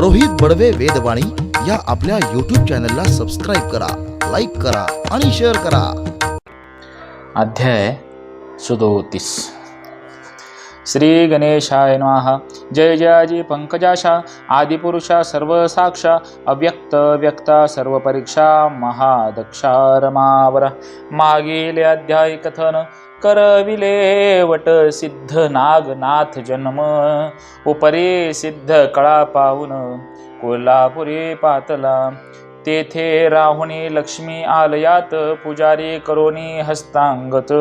रोहित बडवे वेदवाणी या आपल्या यूट्यूब चॅनलला सबस्क्राईब करा लाईक करा आणि शेअर करा. अध्याय सुदोतीस. श्री गणेशाय नमः. जय जयाजी पंकजाशा आदिपुरुषा सर्वसाक्षा अव्यक्त व्यक्ता सर्व परीक्षा महादक्षा रमावर मागील अध्याय कथन करविले वट सिद्ध नागनाथ जन्म उपरी सिद्ध कळा पाहून कोल्हापुरी पातला. तेथे राहुणी लक्ष्मी आलयात पुजारी करोनी हस्तांगत.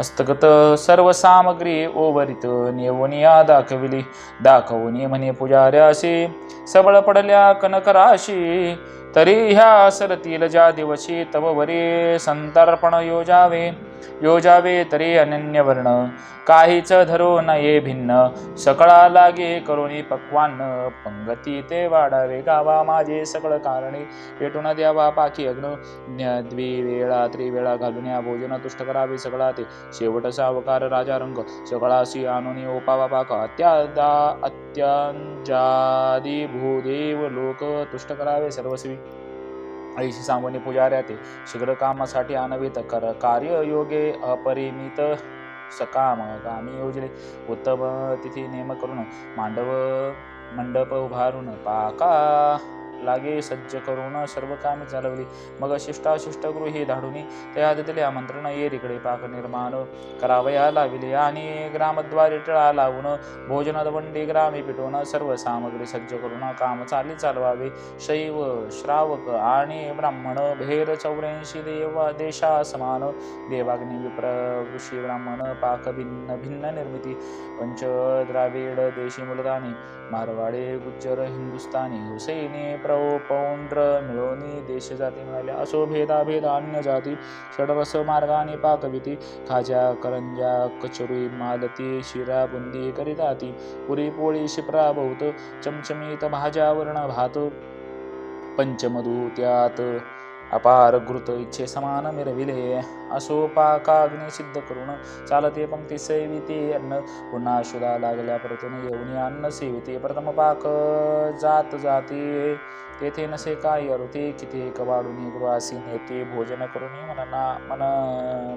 हस्तगत सर्व सामग्री ओवरित नेवनिया दाखविली. दाखवून म्हणे पुजाऱ्याशी सबळ पडल्या कनकराशी. तरी ह्या सरतील ज्या दिवशी तव वरे संतर्पण योजावे. योजावे तरी अनन्यवर्ण. काहीच धरो नये भिन्न. सकळा लागे करुणी पक्वान पंगती ते वाढावे गावा माझे सकळ कारणे. पेटून द्यावा पाखी अग्न. द्विवेळा त्रिवेळा घालून या भोजन तुष्ट करावे सगळा ते. शेवट सावकार राजा रंग. सगळाशी आणून ओपावा पाक अत्यादा अत्यंजादी भूदेव लोक तुष्ट करावे सर्वस्वी. ऐशी सांगून पुजाऱ्या ते शीघ्र कामासाठी आणवीत कर. कार्य योगे अपरिमित सकाम. कामी योजले. उत्तम तिथी नेम करून. मांडव मंडप उभारून. पाका लागे सज्ज करून सर्व कामे चालवली. मग शिष्टाशिष्ट गृही धाडून त्या दिले आमंत्रण येरीकडे पाक निर्माण करावया लाविले. आणि ग्रामद्वारे टिळा लावून भोजनात वंडी ग्रामी पिटवून सर्व सामग्री सज्ज करून काम चाली चालवावे. शैव श्रावक आणि ब्राह्मण भेर चौऱ्याऐंशी देव देशा समान देवाग्नी विप्र ऋषी ब्राह्मण पाक भिन्न भिन्न निर्मिती पंच द्राविड देशी मुलदानी मारवाडे गुज्जर हिंदुस्थानी हुसैनी प्र पौंड्र मिळवणी देश जाती मिळाल्या असो भेदाभेद अन्य जाती षडरस मार्गाने पाकविती खाजा करंजा कचोरी मालती शिरा बुंदी करीताती पुरी पोळी शिप्रा बहुत चमचमीत भाज्या वर्ण भात पंचमधू त्यात अपार घृत इच्छे समान मिरविले। असो पाकाग्नी सिद्ध करून चालते पंक्ती सेविते अन्न। पुन्हा शुदा लागल्या परतून येऊन अन्न सेविते। प्रथम पाक जात जाते। तेथे नसे काय अरुते किती कवाडून गृहासी नेते भोजन करून मनना मन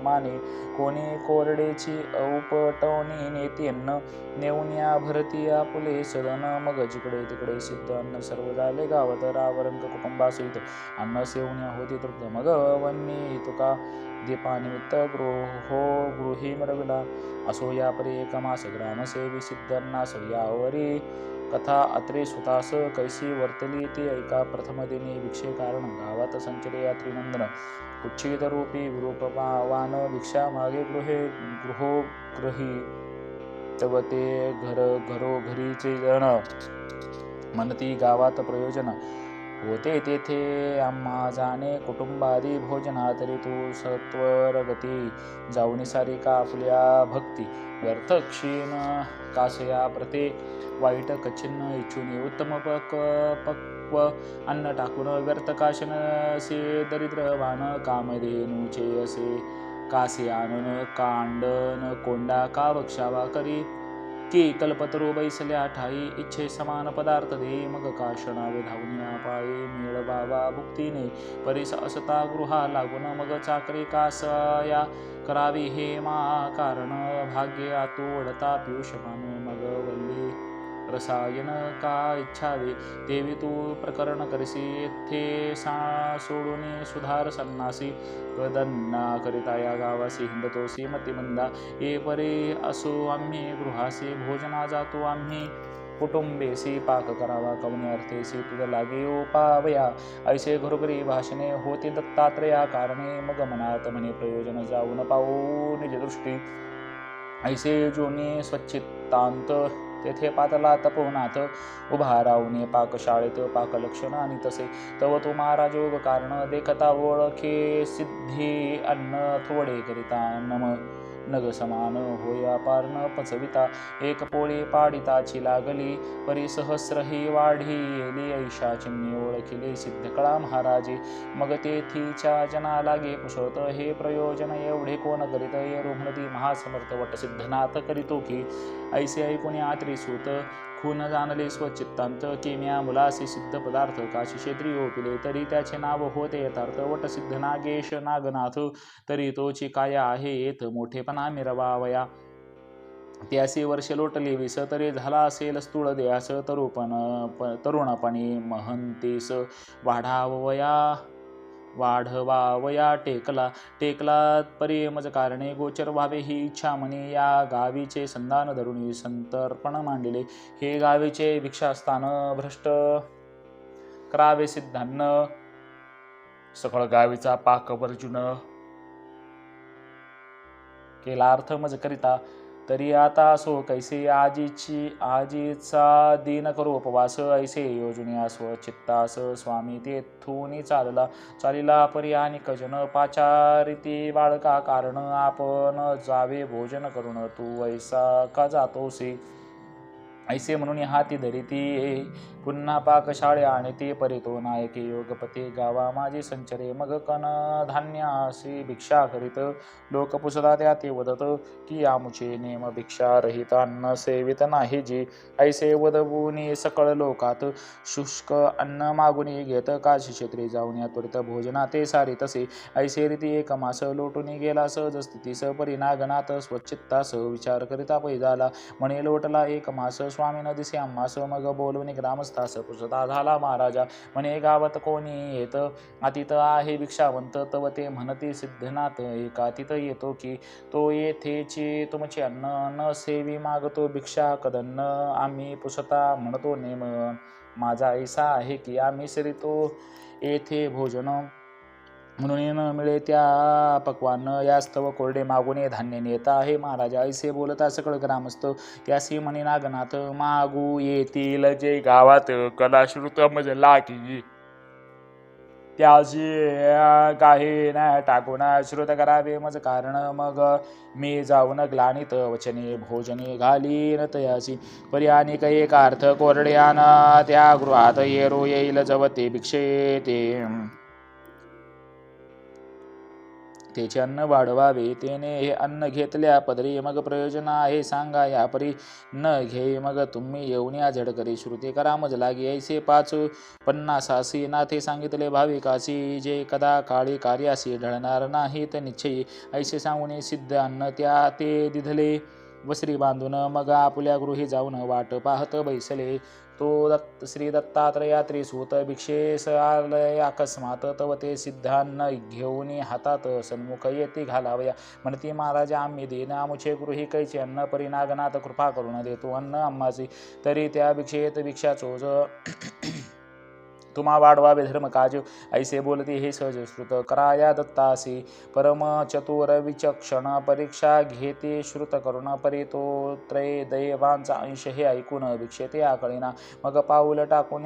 माने कोणी कोरडेची उपटवणी नेते अन्न नेऊन भरती आपुले सदन मग जिकडे तिकडे सिद्ध अन्न सर्व झाले गावत रावरंग कुटुंबासहित अन्न सेवण्या होती तृप्त मग वन्नी तुका दीपानिमित्त गृहो गृही मरविला असो या परी एक मास ग्रामसेवी सिद्धांनास यावरी कथा अत्रे सुतास कैसी वर्तली ती ऐका प्रथमदिनी भिक्षे कारण गावात संचले यात्री नंदन कुच्छित रूपी विरूपवान भिक्षा मागे गृहे गृहो गृही तव ते घर घरोघरीचे जण. मनती गावात प्रयोजन होते तेथे आम्हा जाणे कुटुंबादी भोजना तरी तू सत्वर गती. जाऊनी सारी का आपल्या भक्ती व्यर्थ क्षीण कासया प्रते वाईट कच्छिन्न इच्छुनी उत्तम पक पक्व अन्न टाकून व्यर्थ काशन से दरिद्रवान कामधेनुचे असे कासे आणून कांडन कोंडा का बक्षावा करी। की कल्पतरू बैसल्या ठाई इच्छे समान पदार्थ दे मग काशणावे धावून पाये बाबा भुक्तीने परिस असता गृहा लागून मग चाकरी कासया करावी हे मा कारण भाग्य आतोडता पियुष मग वल्ली रसायन का इच्छावे देवी तू प्रकरण करसी। थे सा सोडून सुधार सन्नासी कदन्ना करिता या गावासी हिंडतोसी मतिमंदा ए परे असो आम्ही गृहासी। भोजना जातो आम्ही। कुटुंबेसी पाक करावा। कवने अर्थेसी तुझ लागे उपावया ऐसे घरोघरी भाषणे होती दत्तात्रया। कारणे मग मनात म्हणे प्रयोजन जाऊन पाऊ निज दृष्टी। ऐसे जोनी स्वच्छितांत तेथे पातला तपोवनाथ उभा राहून पाकशाळेत पाकलक्षण आणि तसे. तव तो महाराजोग कारण देखता ओळखे सिद्धी अन्न थोडे करिता नम. नग समान होया पारण पचविता एक पोळी पाडिताची लागली परी सहस्र ही वाढी येली ऐशा चिन्हे ओळखिले सिद्धकळा महाराजे. मग तेथीच्या जना लागे कुशळत हे प्रयोजन एवढे कोण करीत? ये रुग्णती महासमर्थ वट सिद्धनाथ करीतो की? ऐसे ऐकून आत्री सूत खून जाणले स्वचित्तांत किम्या मुलासे सिद्ध पदार्थ काशी क्षेत्री ओपिले तरी त्याचे नाव होते यथार्थ वटसिद्ध नागेश नागनाथ तरी तोची काय आहे येत मोठेपणा मिरवावया. त्यासी वर्ष लोटले विस तरी झाला असेल स्थूळ देयास तरुपण प- तरुणपणी महंतीस वाढावया. वाढवावया टेकला टेकला परी मज कारणे गोचर व्हावे ही इच्छा म्हणे. या गावीचे संधान धरुणी संतर्पण मांडले. हे गावीचे भिक्षास्थान भ्रष्ट करावे सिद्धान्न सकळ गावीचा पाक वर्जुन केला अर्थ मज करिता. तरी आता असो कैसे आजीची आजीचा दिन करू उपवास ऐसे योजने असो चित्तास स्वामी तेथून चालला चालिला परी आणि कजन पाचारिती बाळका कारण आपण जावे भोजन करून तू ऐसा का जातोसी? ऐसे म्हणून हाती धरिती पुन्हा पाकशाळे आणि ते परितो नायके योगपती. गावा माझी संचरे मग कन धान्यासी भिक्षा करीत. लोक पुसदा त्या ते वदत की आमुचे नेम भिक्षा रहित अन्न सेवित नाही जी. ऐसे वदवुनी सकळ लोकात. शुष्क अन्न मागुनी घेत काशी क्षेत्री जाऊन या त्वरित भोजना ते सारी तसे ऐसे रीती एक मास लोटून गेला सहज स्थितीस स्वच्छता स्वच्छित्तास विचार करिता पै झाला. म्हणे लोटला एक मास स्वामी न दिसे आम्हास मग बोलवणे ग्रामस्थास पुसता. झाला महाराजा म्हणे गावात कोणी येत? अतित आहे भिक्षावंत तव ते म्हणते सिद्धनाथ एका तिथ येतो की तो येथेची तुमचे अन्न न सेवी मागतो भिक्षा कदन्न. आम्ही पुसता म्हणतो नेम माझा ऐसा आहे की आम्ही सरितो येथे भोजन म्हणून मिळे त्या पक्वान यास्तव कोरडे मागून ये धान्य नेता आहे. महाराजा ऐसे बोलता सकळ ग्रामस्थ त्यासी म्हणे नागनाथ मागू येतील जे गावात कलाश्रुत मज लागी. त्याची काही न टाकून श्रुत करावे मज कारण. मग मी जाऊन ग्लानित वचने भोजने घालीन तयासी. पर्यानिक एक अर्थ कोरड्यान त्या गृहात येरो येईल जवते भिक्षे तेचे त्याचे अन्न वाढवावे तेने हे अन्न घेतल्या पदरी मग प्रयोजन आहे सांगा या परी न घे मग तुम्ही येऊन या झडकरी श्रुती करा मज लागी ऐसे पाच पन्नासासी नाथे सांगितले भाविकासी जे कदा काळी कार्यासी ढळणार नाही ते निश्चयी. ऐसे सांगून सिद्ध अन्न त्या ते दिधले. वसरी बांधून मग आपल्या गृही जाऊन वाट पाहत बैसले. तो दत्त श्री दत्तात्रया त्रिसूत भिक्षेस आलय अकस्मात तव ते सिद्धान्न घेऊन हातात सन्मुख येती घालावया। म्हणती महाराज आम्ही देन आमुचे गृही कैचे अन्न परिनागनाथ कृपा करून देतो अन्न आम्हाची तरी त्या भिक्षेत भिक्षा चोज तुम्हा वाढवावे धर्म काज ऐसे बोलते हे सहज श्रुत कराया दत्तासी। परम चतुर विचक्षण परीक्षा घेते श्रुत करुण परितो त्रय दैवांचा अंश हे ऐकून भिक्षेते आकळीना। मग पाऊल टाकून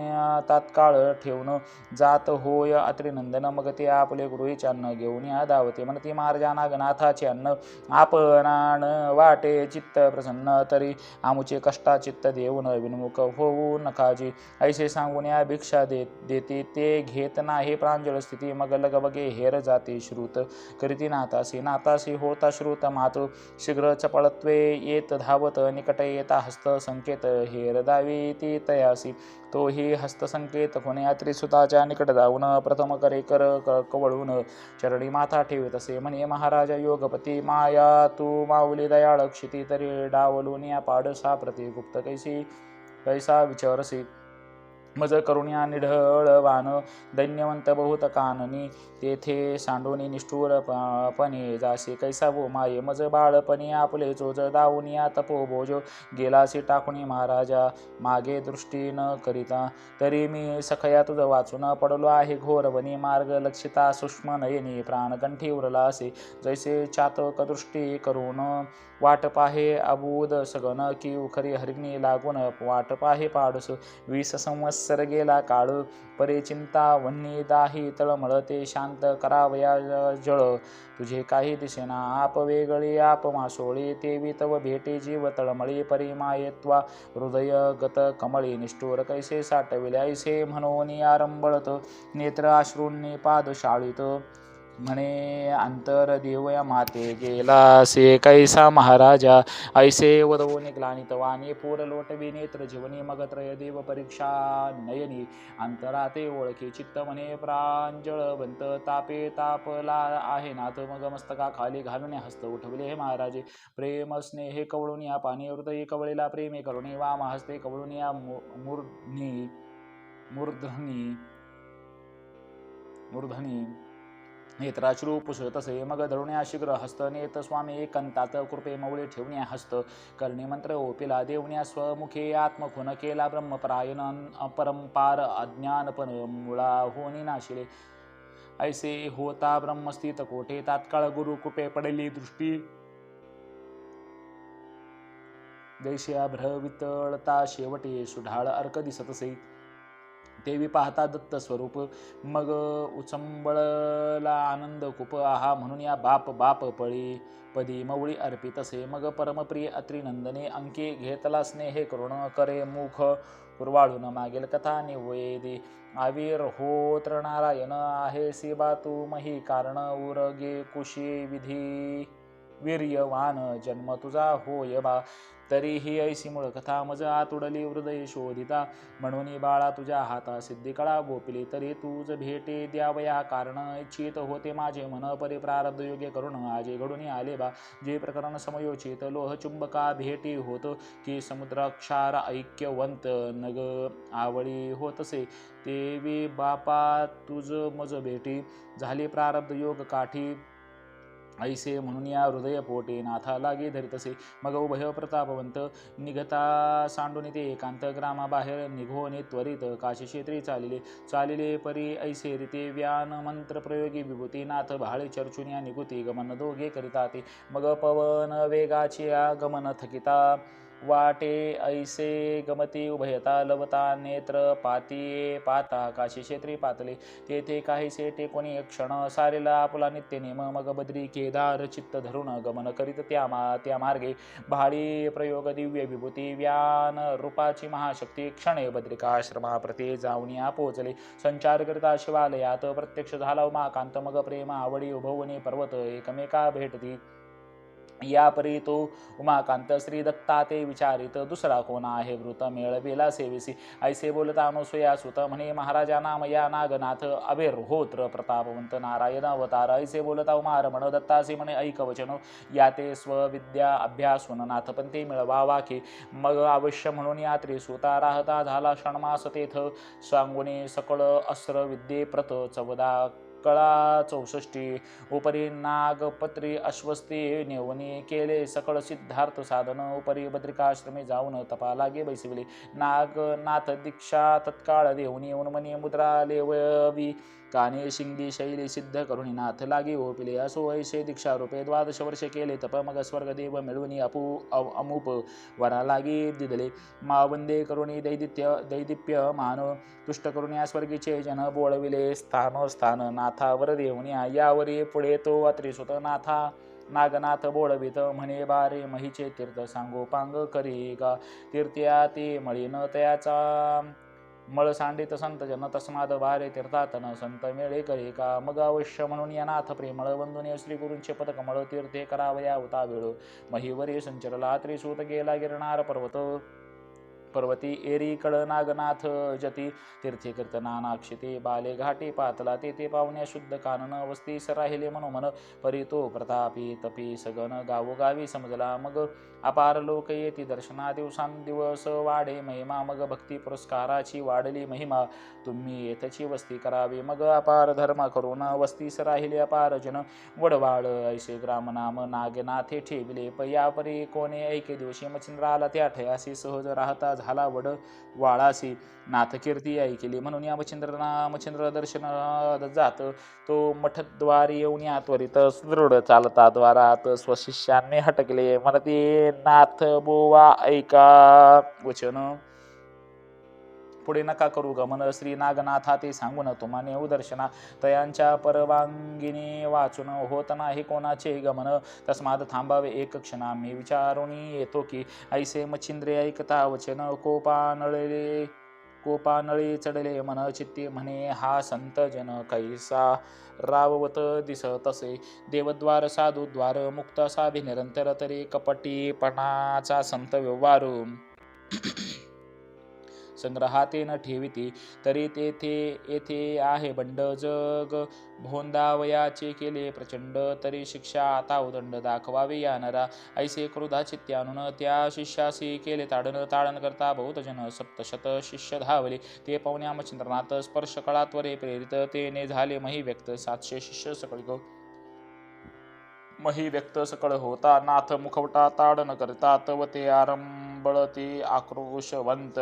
तात्काळ ठेवून जात होय अत्रिनंदन मग ते आपले गृहीचे अन्न घेऊन या धावते म्हणते मार्जाना नागनाथाचे अन्न आपणान वाटे चित्त प्रसन्न तरी। आमुचे कष्टा चित्त देऊन विनमुख होऊ नकाजी ऐसे सांगून या भिक्षा देत देते ते घेत नाही प्रांजळ स्थिती. मग लगबगे हेर जाते श्रुत. करीती नातासी नातासी होता श्रुत मातृ. शीघ्र चपळत्वे येत धावत निकट येता हस्त संकेत. हेर दावी ती तयासी. तोही हस्तसंकेत कोणी त्रिसुताच्या निकट जाऊन प्रथम करे कर क- कवळून. चरणी माथा ठेवीत असे म्हणे महाराजा योगपती माया तू माऊली दयाळ क्षिती तरी डावलून या पाडसा प्रति गुप्त कैसी कैसा विचारसी? मज करुण्या निढळवान दैन्यवंत बहुत काननी तेथे सांडोनी निष्ठुर जासे कैसा वो माये मज बाळपणी आपले चोज दावनिया तपो भोज गेलासी टाकुणी महाराजा मागे दृष्टी न करिता तरी मी सखया तुझ वाचून पडलो आहे घोरवनी मार्ग लक्षिता सूक्ष्म नयनी प्राणकंठी उरला असे जैसे चातक दृष्टी करून वाट पाहे अबूद सगन की उखरी हरिणी लागून वाट पाहे पाडस वीस संवत्सर गेला काळ परे चिंता वन्नी दाही तळमळ ते शांत करावया जळ तुझे काही दिसेना आप वेगळी आप मासोळी तेवी तव भेटे जीव तळमळी परिमायत्वा हृदय गत कमळी निष्ठूर कैसे साठविले ऐसे म्हणून आरंबळत नेत्र अश्रूंनी पाद शाळीत म्हणे अंतर देवया माते गेला से कैसा महाराजा ऐसे वदवोने ग्लानित वाणी पूर लोटवी नेत्र जीवनी मगत्रय देव परीक्षा नयनी अंतराते ओळखे चित्त म्हणे प्रांजळ बंत तापे तापला आहे नाथ मग मस्तका खाली घालून हस्त उठवले हे महाराजे प्रेम स्नेहे कवळून या पाणी हृदय कवळीला प्रेमे करुणी वाम हस्ते कवळून या मू- मूर्धनी मूर्धनी नेत्राश्रू पुसत मग धरुण्या शीघ्र हस्त नेत स्वामी एकांतात कृपे मौळे ठेवण्या हस्त. कर्णे मंत्र ओपिला देवण्या स्वमुखे आत्मखुन केला ब्रह्मपरायण अपरंपार अज्ञानपण मुळा होनी नाशिले. ऐसे होता ब्रह्मस्थित कोठे? तात्काळ गुरु कृपे पडली दृष्टी. जैसे भ्रवितळता शेवटे सुढाळ अर्क दिसतसे देवी पाहता दत्त स्वरूप. मग उचंबळला आनंद कुप आहा म्हणून या बाप बाप पळी. पदी मवळी अर्पित असे मग परमप्रिय अत्रिनंदने अंके घेतला स्नेहे करुण करे मुख. उरवाळून मागेल कथा निवेदी. आवीर होत्र नारायण आहे शिबा तू मही कारण उरगे कुशी विधी. वीर्यवान जन्म तुझा होय बा. तरीही ऐशी मूळ कथा मज आतुडली हृदय शोधिता. म्हणून बाळा तुझ्या हाता सिद्धी कळा. गोपिली तरी तूच भेटे द्यावया कारण. इच्छित होते माझे मन परिप्रारब्ध योग्य करून आजे घडून आले बा जे प्रकरण समयोचित. लोह चुंबका भेटी होत की समुद्राक्षार ऐक्यवंत. नग आवळी होतसे देवी बापा तुझ मज भेटी. झाली प्रारब्ध योग काठी. ऐसे म्हणून या हृदय पोटे नाथा लागे धरितसे। मग उभय प्रतापवंत निघता सांडून ते एकांत ग्रामाबाहेर निघोने त्वरित काशी क्षेत्री चालिले। चालिले परी ऐसे रीते व्यान मंत्र प्रयोगी विभूती नाथ भाळे चर्चून या निगुती गमन दोघे करिता ते मग पवन वेगाचे गमन थकिता। वाटे ऐसे गमती उभयता लवता नेत्र पातीये पाता काशी क्षेत्री पातले. तेथे काहीसे टेकोनी क्षण सारेला आपला नित्य नेम मग बद्री केदार चित्त धरून गमन करीत त्या मा त्या मार्गे. भाडी प्रयोग दिव्य विभूती व्यान रूपाची महाशक्ती क्षणे बद्रिकाश्रमा प्रते जाऊन या पोचले संचार करता शिवालयात प्रत्यक्ष झाला उमाकांत मग प्रेम आवडी उभवणी पर्वत एकमेका भेटती. या परी तो उमाकांत श्री दत्ता ते विचारित दुसरा कोणा आहे वृत मेळवेला सेविसी? ऐसे बोलता अनुसया सुत म्हणे महाराजा नाम या नागनाथ अभेर होत्र प्रतापवंत नारायण अवतार. ऐसे बोलता उमा रमण दत्तासी म्हणे ऐक वचन या ते स्वविद्या अभ्यासून नाथ पण ते मिळवा की मग अवश्य म्हणून या त्रिसुता राहता झाला षण्मास तेथ सांगुणे सकळ अस्त्र विद्ये प्रत चवदा कळा चौसष्टी उपरी नागपत्री अश्वस्ती नेवणी केले सकळ सिद्धार्थ साधन उपरी बद्रिकाश्रमी जाऊन तपा लागे बैसविले. नागनाथ दीक्षा तत्काळ देवणी येऊन मनी मुद्रा लेववी. काने शिंगी शैली सिद्ध करुणी नाथ लागे ओपिले असो ऐसे दीक्षा रूपे द्वादश वर्ष केले तप मग स्वर्गदेव मिळवणी अपू अव- अमुप वरा लागे दिदले. मावंदे करुणी दैदित्य दैदिप्य मान. तुष्ट करुणी या स्वर्गीचे जन बोळविले स्थान स्थान. नाथावर देवण्या यावरी पुढे तो अत्रिसुत नाथा नागनाथ बोळवित. म्हणे बारे महीचे तीर्थ सांगो पांग करी का तीर्थ्या ते मळीन तयाचा मळ सांडित संत जन तस्माद वारे तीर्थातन संत मेळे करी का? मग अवश्य म्हणून या नाथ प्रेमळ वंदुने श्री गुरूंचे पदकमळ तीर्थे करावया होता वेळ. महीवरी संचरला त्रिसूत गेला गिरणार पर्वत. पर्वती एरी कळ नागनाथ जती. तीर्थी कीर्तना नाक्षिते बाले घाटी पातला तेथे पाहुण्या शुद्ध कानन वस्ती राहिले मनोमन. परितो प्रतापी तपी सगन गावोगावी समजला. मग अपार लोक येती दर्शना दिवसांदिवस वाढे. महिमा मग भक्ती पुरस्काराची वाढली महिमा. तुम्ही येथची वस्ती करावी मग अपार धर्म. करून वस्तीस राहिले अपार जन. वडवाळ ऐसे ग्रामनाम नागनाथे ठेविले. पयापरी कोणे ऐके दिवशी मच्छिंद्राला त्या ठयासी सहज राहता झाला वड वाळासी. नाथकीर्ती ऐकली म्हणून या मच्छिंद्रना मच्छिंद्र दर्शन जात. तो मठद्वारी येऊन या त्वरित सुदृढ चालता. द्वारात स्वशिष्याने हटकले. म्हणते नाथ बोवा ऐका. वचन. पुढे नका करू गमन. श्री नागनाथा ते सांगून तुम्हाने उदर्शना. तयांच्या परवानगीने वाचून होत नाही कोणाचे गमन. तस्माद थांबावे एक क्षणा. मी विचारून येतो की ऐसे मच्छिंद्रे ऐकता वचन. कोपानळले कोपानळी चढले मन चित्ती म्हणे हा संत जन कैसा? राववत दिसत असे देवद्वार साधुद्वार मुक्त साभी निरंतर तरी कपटीपणाचा संत व्यवहारू. संग्रहातेन ठेविती. तरी तेथे येथे आहे बंड जग. भोंदावयाचे केले प्रचंड. तरी शिक्षा आता उदंड दाखवावे या नरा ऐसे क्रोधा चित्त्यानुन त्या शिष्यासी केले ताडन. ताडन करता बहुत जन सप्तशत शिष्य धावले. ते पवन्यामचंद्रनाथ स्पर्श कळात्वरे प्रेरित. तेने झाले मही व्यक्त सातशे शिष्य सकळ गो मही व्यक्त सकळ होता. नाथ मुखवटा ताडन करता तव ते आरंबळती आक्रोशवंत.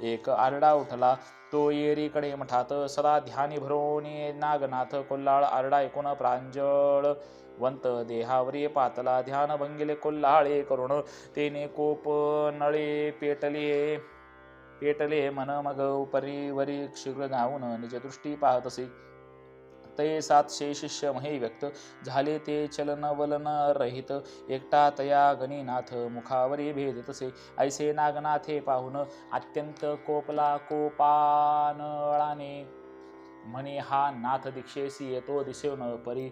एक आरडा उठला. तो येरीकडे मठात सदा ध्यानी भरोनी नागनाथ कोल्हाळ आरडा ऐकून प्रांजळ वंत देहावरी पातला ध्यान भंगिले कोल्हाळे करुण. तेने कोप नळे पेटले पेटले मन मग उपरी वरी शीघ्र धावून निज दृष्टी पाहत असे. ते सातशे शिष्य महे व्यक्त झाले ते चलन वलन रहित. एकटा तया गणिनाथ. मुखावरी भेद तसे. ऐसे नागनाथे पाहून अत्यंत कोपला कोपानळाने म्हणे हा नाथ दीक्षेसी येतो दिसेन परी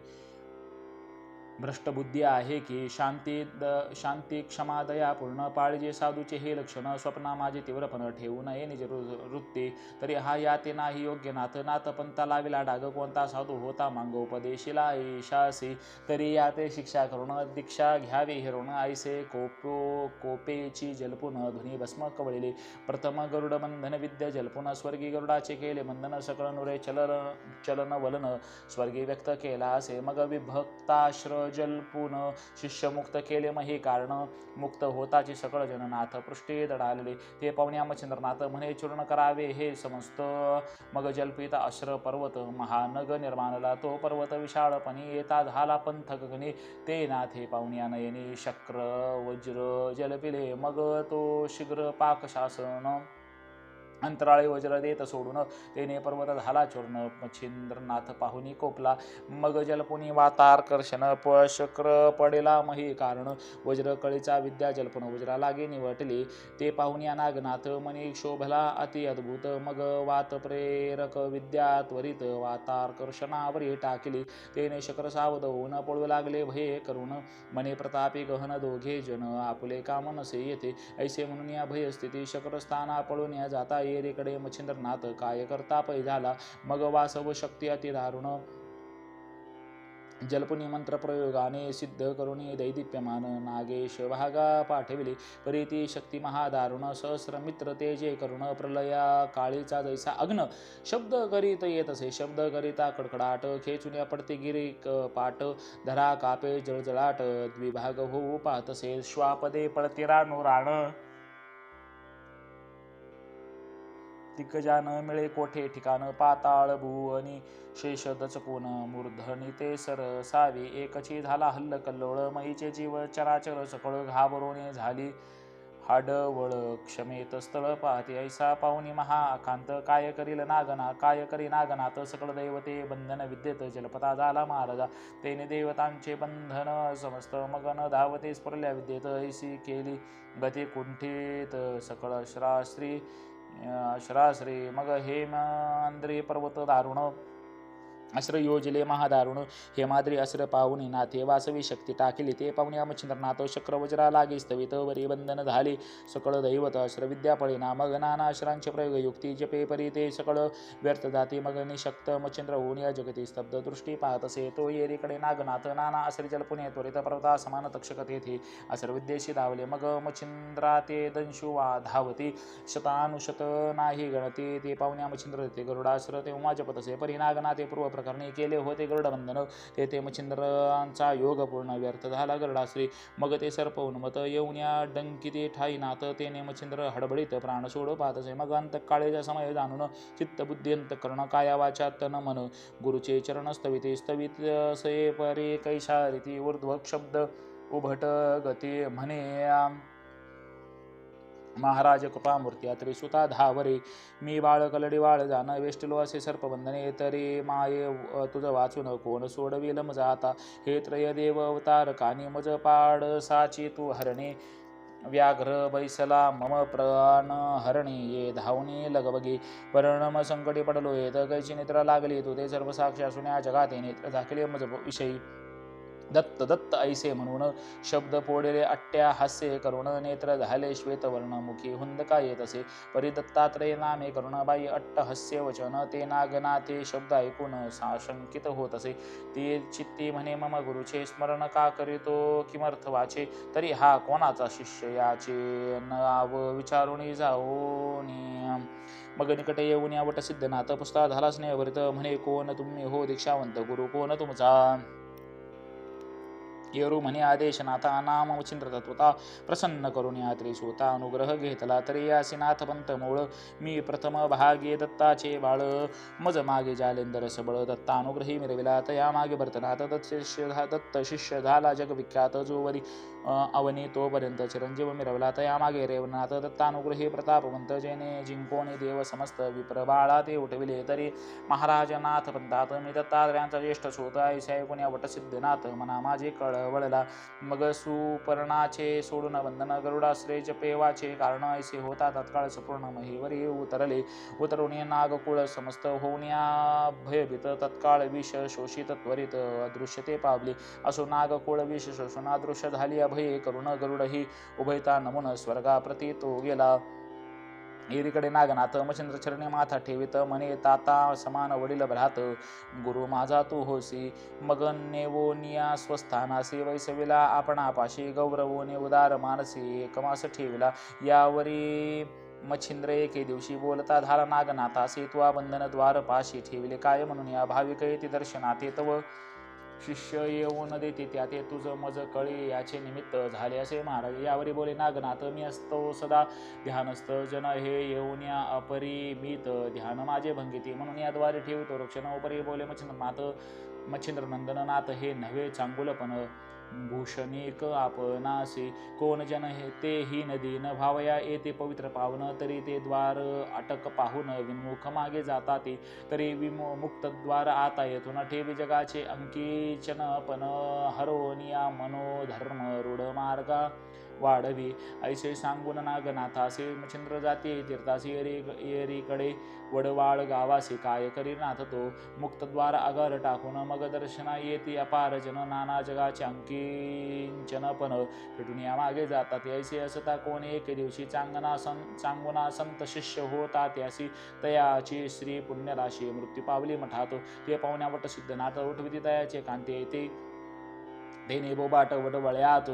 भ्रष्टबुद्धी आहे की शांती द शांती क्षमादया पूर्ण पाळजे साधूचे हे लक्षण स्वप्ना माझे तीव्रपण ठेवू नये. निज वृत्ती तरी हा या ते नाही. योग्य नाथ नाथ पंता लाविला डाग कोणता साधू होता मांग उपदेशीला ईशासी. तरी या ते शिक्षा करून दीक्षा घ्यावी हिरून. ऐसे कोपो कोपेची जलपुन ध्वनी भस्म कवळिले. प्रथम गरुड बंधन विद्य जलपुन. स्वर्गी गरुडाचे केले बंधन सकळ नुरे चलन चलन वलन. स्वर्गी व्यक्त केला असे. मग विभक्ताश्र जलपुन शिष्य मुक्त केले मही कारण मुक्त होताची सकळ जननाथ पृष्ठे दडालेले. ते पवन्यामचंद्रनाथ म्हणे चूर्ण करावे हे समस्त. मग जलपित अश्र पर्वत महानग निर्माणला तो पर्वत विशाळपणी येता झाला पंथक गणी. ते नाथे पाहुण्या नयनी शक्र वज्र जलपिले मग तो शीघ्र पाकशासन अंतराळे वज्र देत सोडून तेने पर्वत झाला चूर्ण. मच्छिंद्रनाथ पाहुनी कोपला. मग जलपुनी वातार्कर्षण पशक्र पडेला मही कारण. वज्र कळीचा विद्या जलपुन वज्रा लागे निवटली. ते पाहुण्या नागनाथ मनी शोभला अति अद्भुत. मग वात प्रेरक विद्या त्वरित वातार्कर्षणावरी टाकली. तेने शक्र सावध होऊन पळू लागले. भये करून मने प्रतापी गहन दोघे जन आपुले काम नसे येते. ऐसे म्हणून या भयस्थिती शक्रस्थाना पळून या जाता येरेकडे मच्छिंद्रनाथ काय करता पै झाला मग वासव शक्ती अति दारुण. जलपुनी मंत्र प्रयोगाने सिद्ध करून दैदिप्यमान नागेश भागा पाठविले. परीती शक्ती महादारुण सहस्र मित्र तेजे करुण प्रलया काळीचा जैसा अग्न. शब्द करीत येत असे शब्द करिता कडकडाट खेचून पडते गिरी क- पाट. धरा कापे जळजळाट द्विभाग होऊ पाहत असे श्वापदे पळते नुराण दिग्गजान मिळे कोठे? ठिकाण पाताळ भुवनी शेषदच कोण? मूर्धनी ते सर सावी एकची झाला हल्ल कल्लोळ मईचे जीव चराचर सकळ घाबरून झाली हाडवळ. क्षमेत स्थळ पाहते ऐसा पाहुणी महाकांत काय करील नागना काय करी नागनाथ? सकळ दैवते बंधन विद्येत जलपता झाला महाराजा तेने देवतांचे बंधन समस्त मगन धावते स्पर्ल्या विद्येत ऐसी केली गती कुंठीत सकळ श्राश्री श्राश्री मग हेमांद्री पर्वत दारुण अस्र योजले महादारुण हेमाद्री अस्र पाहुणे नाथे वासवी शक्ती टाकिली ते पाहुणे अमचिंद्रनाथ शक्रवज्रा लागे स्थवित वरी बंधन झाले. सकळ दैवत अस्र विद्या पळिना मग नाना अश्रांचे प्रयोग युक्ती जपे परी ते सकळ व्यर्थ जाती मग निशक्त मच्छिंद्र होऊन या जगती स्तब्ध दृष्टी पाहत असे तो येरीकडे नागनाथ नाना असरी जलपुणे त्वरित पर्वता समान तक्षक तेथे. असर विद्येशी धावले मग मच्छिंद्रा ते दंशु वा धावती. शतानुशत नाही गणते ते पाहुण्या मच्छिंद्र ते गरुडासुर ते उमाजपत असे परी नागनाथे पूर्व प्रकरणी केले होते गरुडबंधन ते ते मच्छिंद्रांचा योग पूर्ण व्यर्थ झाला. गरुडाश्री मग ते सर्प उन्मत येऊन या डंकिते ठाई नात तेने मच्छिंद्र हडबडीत प्राण सोड. पाहत असे मग अंत काळेचा समय जाणून चित्त बुद्धी अंतकरण काया तन मन. गुरुचे चरण स्तविते स्तवित से परे कैशा रीती ऊर्ध्व शब्द उभट गती म्हणे महाराज कृपामूर्ती त्रिसुता धावरे मी बाळ कलडी बाळ जाण वेष्टलो असे सर्पबंधने तरी माये तुझं वाचून कोण सोडविल मज आता? हे त्रय देव अवतार कानी मज पाड साची तू हरणे. व्याघ्र बैसला मम प्राण हरणी ये धावणी लगबगे. परिणाम संकटी पडलो येत कैची नेत्र लागली तू ते सर्व साक्ष असून या जगात नेत्र झाकले मज विषयी. दत्त दत्त ऐसे म्हणून शब्द पोळले अट्ट्या हास्य करुण नेत्र झाले श्वेतवर्ण मुखी हुंदका येत असे परिदत्तात्रय नामे करुणाबाई अट्ट हास्य वचन ते नागना ते शब्द ऐकून साशंकित होत असे. ते चित्ती म्हणे मम गुरुचे स्मरण का करीतो किमर्थ वाचे तरी हा कोणाचा शिष्य याचे? नाव विचारुणी जाऊनी मग निकटे येऊन यावट सिद्धनाथ पुस्तक झाला स्नेहभरित म्हणे कोण तुम्ही? हो दीक्षावंत गुरु कोण तुमचा? येरू म्हणे आदेश नाथा नाम चिंत्र तत्वता प्रसन्न करून या स्वतः अनुग्रह घेतला तरी यासी नाथ पंत मूळ. मी प्रथम भागे दत्ताचे बाळ मज मागे जालेंदर सबळ. दत्ता अनुग्रही मिरविला तया मागे भरतनाथ दत्त शिष्य दत्त शिष्य झाला जगविख्यात जो वरी अवनी तोपर्यंत चिरंजीव मिरवला तया मागे रेवनाथ दत्तानुग्रही प्रतापवंत जेने जिंकोणी देव समस्त विप्र बाळा ते उठविले तरी महाराज नाथ पंतात मी दत्तात्रयांचा ज्येष्ठ सोत ऐसे कोणी वटसिद्धनाथ मना माझे कळ. वळला. मग सुपर्णाचे सोडून वंदन गरुडाश्रय जपेवाचे कारण ऐसे होता तत्काळ सपूर्ण महीवरी उतरले. उतरून नागकुळ समस्त होऊन या भयभीत तत्काळ विष शोषित त्वरित अदृश्यते पावले. असो नागकुळ विष शोषण अदृश्य झाली अभये. करुण गरुडही उभयता नमून स्वर्गाप्रती तो गेला. एकीकडे नागनाथ मच्छिंद्र चरणी माथा ठेवित म्हणे ताता समान वडील भ्रात गुरु माझा तू होसी. मग नेवोनिया स्वस्थानासी वैसविला आपणापाशी गौरवोने उदार मानसी. एकमास ठेविला. यावरी मच्छिंद्र एके दिवशी बोलता झाला नागनाथा सेतुआ बंधन द्वार पाशी ठेविले काय? म्हणून या भाविक येते दर्शनात येत व शिष्य येऊन देते त्या ते तुझं मज कळे याचे निमित्त झाले असे महाराज. यावरी बोले नागनाथ मी असतो सदा ध्यानस्थ. जन हे येऊन या अपरिमित. ध्यान माझे भंगिती म्हणून याद्वारे ठेवतो. रक्षण उपरी बोले मच्छिंद्रनाथ मच्छिंद्रनंदननाथ हे नव्हे चांगुलपण. भूषणिक आपणासे कोण जन हे ते ही नदी न भावया येते पवित्र पावन तरी ते द्वार अटक पाहून विमुख मागे जाता ते तरी विमु मुक्त द्वार आता येथून ठेवी जगाचे अंकीचन पण हरोनिया मनोधर्म रूढ मार्गा वाढवी. ऐसे सांगून नागनाथासे मच्छिंद्र जाती तीर्थासी एरी एरीकडे वडवाळ गावासी काय करी नाथ तो? मुक्तद्वार आगार टाकून मग दर्शना येते अपार. जन नाना जगाचे अंकिंचन पण फिटून या मागे जातात. ऐसे असता कोण एक दिवशी चांगना सं चांगुना संत शिष्य होता त्यासी तयाची श्री पुण्यराशी मृत्यू पावली मठात. ते पाहुण्यावट सिद्धनाथ उठविती तयाचे कांते येते देणे बोबाट वडवळ्यात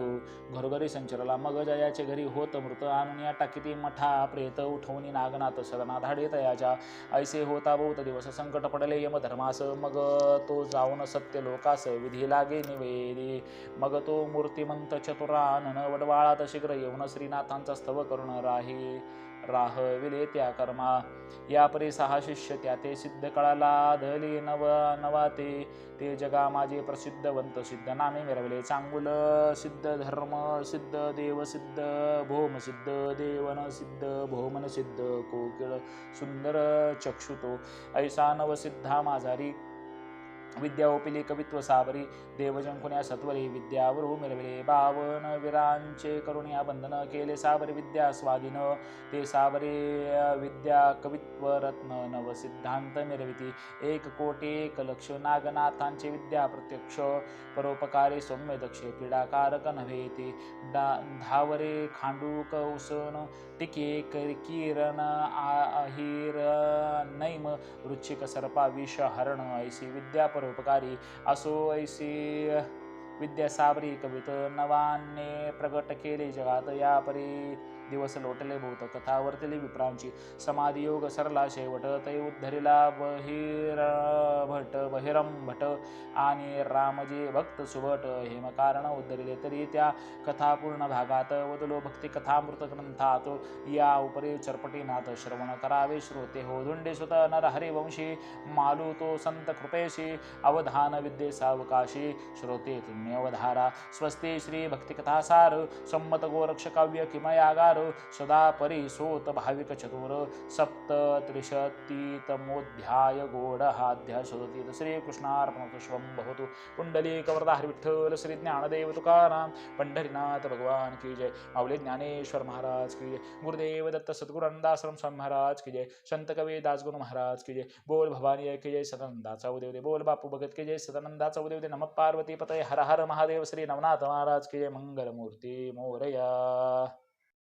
घरोघरी संचरला मग जयाचे घरी होत मृत आणून या टाकीती मठा प्रेत उठवणी नागनाथ सदना धाडे तयाच्या. ऐसे होता बहुत दिवस संकट पडले यमधर्मास. मग तो जाऊन सत्य लोकास विधी लागे निवेदी. मग तो मूर्तिमंत चतुरानन वडवाळात शीघ्र येऊन श्रीनाथांचा स्तव करून राही. राहविले त्या कर्मा. या परी सहा शिष्य त्या ते सिद्ध कळाला. धली नव नवा ते ते जगा माझे प्रसिद्धवंत सिद्ध नामे मिरवले चांगुल सिद्ध धर्म सिद्ध देव सिद्ध भोम सिद्ध देवन सिद्ध भोमन सिद्ध कोकिळ सुंदर चक्षुतो. ऐसा नवसिद्धा माझारी विद्या ओपिली कवित्व साबरी देवजंकुण्या सत्वरी विद्यावरू मिरविले बावन वीरांचे करुण्या बंधन केले साबरी विद्या स्वाधीन ते साबरी विद्या कवित्व रत्न नव सिद्धांत मिरविती एक कोटी एक लक्ष नागनाथांचे विद्या प्रत्यक्ष परोपकारी सौम्य दक्ष पीडाकारक नव्हे ते डा धावरे खांडूक उसन टिके किरण आ- अहिर नैम रुचिक सर्पा विष हरण ऐसी विद्या परोपकारी असो ऐसी विद्या साबरी कवित नवाने प्रगट केले जगात या परी दिवस लोटले भूत कथा वर्तली विप्रांची समाधी योग सरला शेवट तै उद्धरिला बहिर भट बहिरम भट आणि रामजी भक्त सुभट हेम कारण उद्धरिले तरी त्या कथा पूर्ण भागात वदलो भक्ती कथामृत ग्रंथात. या उपरी चरपटीनाथ श्रवण करावे श्रोते हो धुंडे सुत नर हरिवंशी. मालू तो संत कृपेशी अवधान विद्ये सावकाशी. श्रोते तुम्ही अवधारा स्वस्ती श्री भक्तिकथासार. संमत गोरक्ष काव्य किमयागार. सदा परिसोत भाविक चतुर सप्त त्रिशतीतमोध्याय गोडहाध्याय सदतीत श्रीकृष्णार्पणतु भवतु पुंडलीकवरदा हरिविठ्ठल श्री ज्ञानदेव तुकाराम पंढरीनाथ भगवान की जय। माऊली ज्ञानेश्वर महाराज की जय। गुरुदेव दत्त सद्गुरु अंदाश्रम स्वामी महाराज की जय। संत कवी दासगुरु महाराज की जय। बोल भवानी के की जय। सदानंदाचा उदेव दे। बोल बापू भगत की जय। सदानंदाचा उदेव दे। नम पार्वती पतय। हर हर महादेव। श्री नवनाथ महाराज की जय। मंगलमूर्ती मोरया।